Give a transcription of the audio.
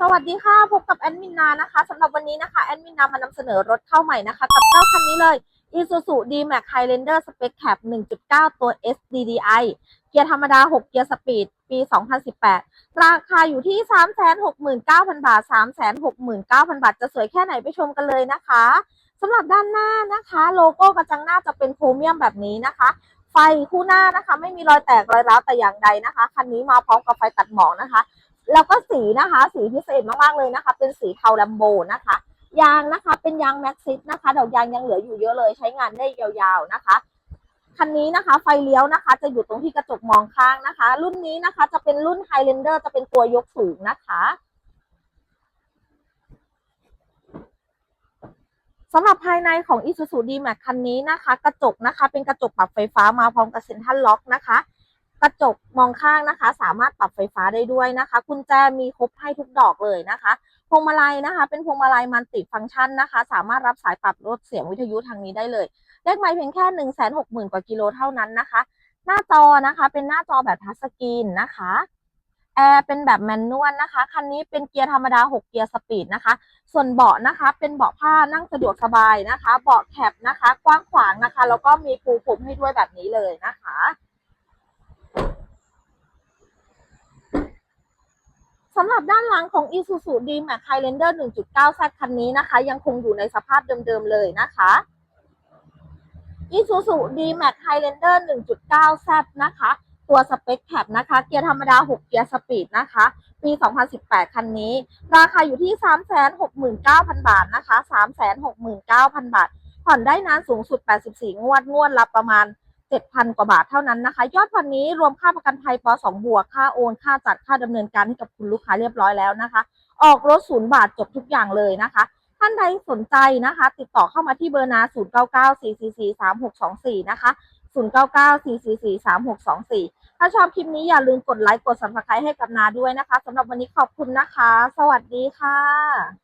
สวัสดีค่ะ พบกับแอดมินนานะคะสำหรับวันนี้นะคะแอดมินนามานำเสนอรถเข้าใหม่นะคะ กับเจ้าคันนี้เลย Isuzu D-Max Highlander Spec Cab 1.9 ตัว SDDI เกียร์ธรรมดา 6 เกียร์สปีด ปี 2018 ราคาอยู่ที่ 369,000 บาท 369,000 บาท จะสวยแค่ไหนไปชมกันเลยนะคะสำหรับด้านหน้านะคะ โลโก้กระจังหน้าจะเป็นโครเมียมแบบนี้นะคะไฟคู่หน้านะคะ ไม่มีรอยแตกรอยร้าวแต่อย่างใดนะคะ คันนี้มาพร้อมกับไฟตัดหมอกนะคะ แล้วก็สีนะคะ สีพิเศษมากๆเลยนะคะ เป็นสีเทาแลมโบนะคะ ยางนะคะเป็นยางแม็กซิสนะคะดอกยางยังเหลืออยู่เยอะเลย ใช้งานได้ยาวๆนะคะคันนี้นะคะไฟเลี้ยวนะคะ จะอยู่ตรงที่กระจกมองข้างนะคะ รุ่นนี้นะคะ จะเป็นรุ่น Highlander จะเป็นตัวยกสูงนะคะสำหรับภายในของ Isuzu D-Max คันนี้นะคะ กระจกนะคะ เป็นกระจกปรับไฟฟ้ามาพร้อมกับเซ็นทรัลล็อกนะคะ กระจกมองข้างนะคะ สามารถปรับไฟฟ้าได้ด้วยนะคะกุญแจมีครบให้ทุกดอกเลยนะคะพวงมาลัยนะคะ เป็นพวงมาลัยมันติฟังก์ชันนะคะ สามารถรับสายปรับลดเสียงวิทยุทางนี้ได้เลยเลขไมล์เพียงแค่หนึ่งแสนหกหมื่นกว่ากิโลเท่านั้นนะคะ หน้าจอนะคะเป็นหน้าจอแบบทัชสกรีนนะคะแอร์เป็นแบบแมนนวลนะคะ คันนี้เป็นเกียร์ธรรมดา 6 เกียร์สปีดนะคะ ส่วนเบาะนะคะ เป็นเบาะผ้านั่งสะดวกสบายนะคะ เบาะแคปนะคะ กว้างขวางนะคะ แล้วก็มีปูผมให้ด้วยแบบนี้เลยนะคะำหรับด้านหลังของ Isuzu D-Max Highlander 1.9 Z คันนี้นะคะ ยังคงอยู่ในสภาพเดิมๆเลยนะคะ Isuzu D-Max Highlander 1.9 Z นะคะ ตัวสเปคแคปนะคะ เกียร์ธรรมดา 6 เกียร์สปีดนะคะ ปี 2018 คันนี้ ราคาอยู่ที่ 369,000 บาทนะคะ 369,000 บาท ผ่อนได้นานสูงสุด 84 งวด งวดละประมาณ 7,000 กว่าบาทเท่านั้นนะคะ ยอดวันนี้รวมค่าประกันภัยป .2 บวกค่าโอน ค่าจัดค่าดำเนินการให้กับคุณลูกค้าเรียบร้อยแล้วนะคะ ออกรถศูนย์บาทจบทุกอย่างเลยนะคะ ท่านใดสนใจนะคะ ติดต่อเข้ามาที่เบอร์นา 0994443624 นะคะ 0994443624 ถ้าชอบคลิปนี้อย่าลืมกดไลค์กด subscribe ให้กับนาด้วยนะคะสำหรับวันนี้ขอบคุณนะคะ สวัสดีค่ะ